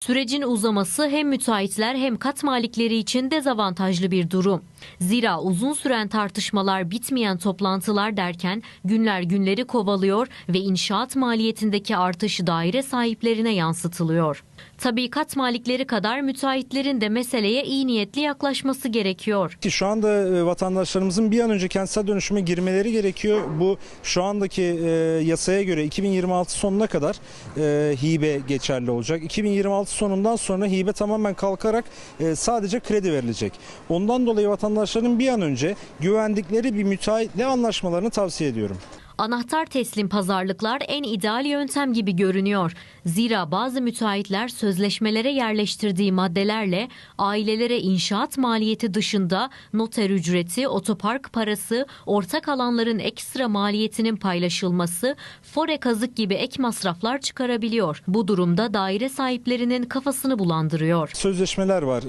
Sürecin uzaması hem müteahhitler hem kat malikleri için dezavantajlı bir durum. Zira uzun süren tartışmalar, bitmeyen toplantılar derken günler günleri kovalıyor ve inşaat maliyetindeki artış daire sahiplerine yansıtılıyor. Tabii kat malikleri kadar müteahhitlerin de meseleye iyi niyetli yaklaşması gerekiyor. Ki şu anda e, vatandaşlarımızın bir an önce kentsel dönüşüme girmeleri gerekiyor. Bu şu andaki e, yasaya göre 2026 sonuna kadar e, hibe geçerli olacak. 2026 sonundan sonra hibe tamamen kalkarak sadece kredi verilecek. Ondan dolayı vatandaşların bir an önce güvendikleri bir müteahhitle anlaşmalarını tavsiye ediyorum. Anahtar teslim pazarlıklar en ideal yöntem gibi görünüyor. Zira bazı müteahhitler sözleşmelere yerleştirdiği maddelerle ailelere inşaat maliyeti dışında noter ücreti, otopark parası, ortak alanların ekstra maliyetinin paylaşılması, fore kazık gibi ek masraflar çıkarabiliyor. Bu durumda daire sahiplerinin kafasını bulandırıyor. Sözleşmeler var.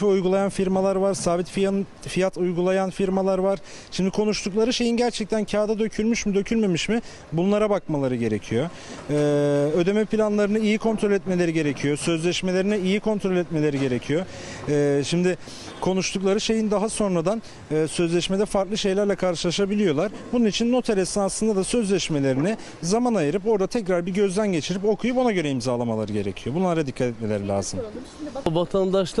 E, uygulayan firmalar var. Sabit fiyat, fiyat uygulayan firmalar var. Şimdi konuştukları şeyin gerçekten kağıda dökülmüş mü dökülmemiş mi bunlara bakmaları gerekiyor. E, ödeme planlarını iyi kontrol etmeleri gerekiyor. Sözleşmelerini iyi kontrol etmeleri gerekiyor. E, şimdi konuştukları şeyin daha sonradan e, sözleşmede farklı şeylerle karşılaşabiliyorlar. Bunun için noter esnasında da sözleşmelerini zaman ayırıp orada tekrar bir gözden geçirip okuyup ona göre imzalamaları gerekiyor. Bunlara dikkat etmeleri lazım. Vatandaşlar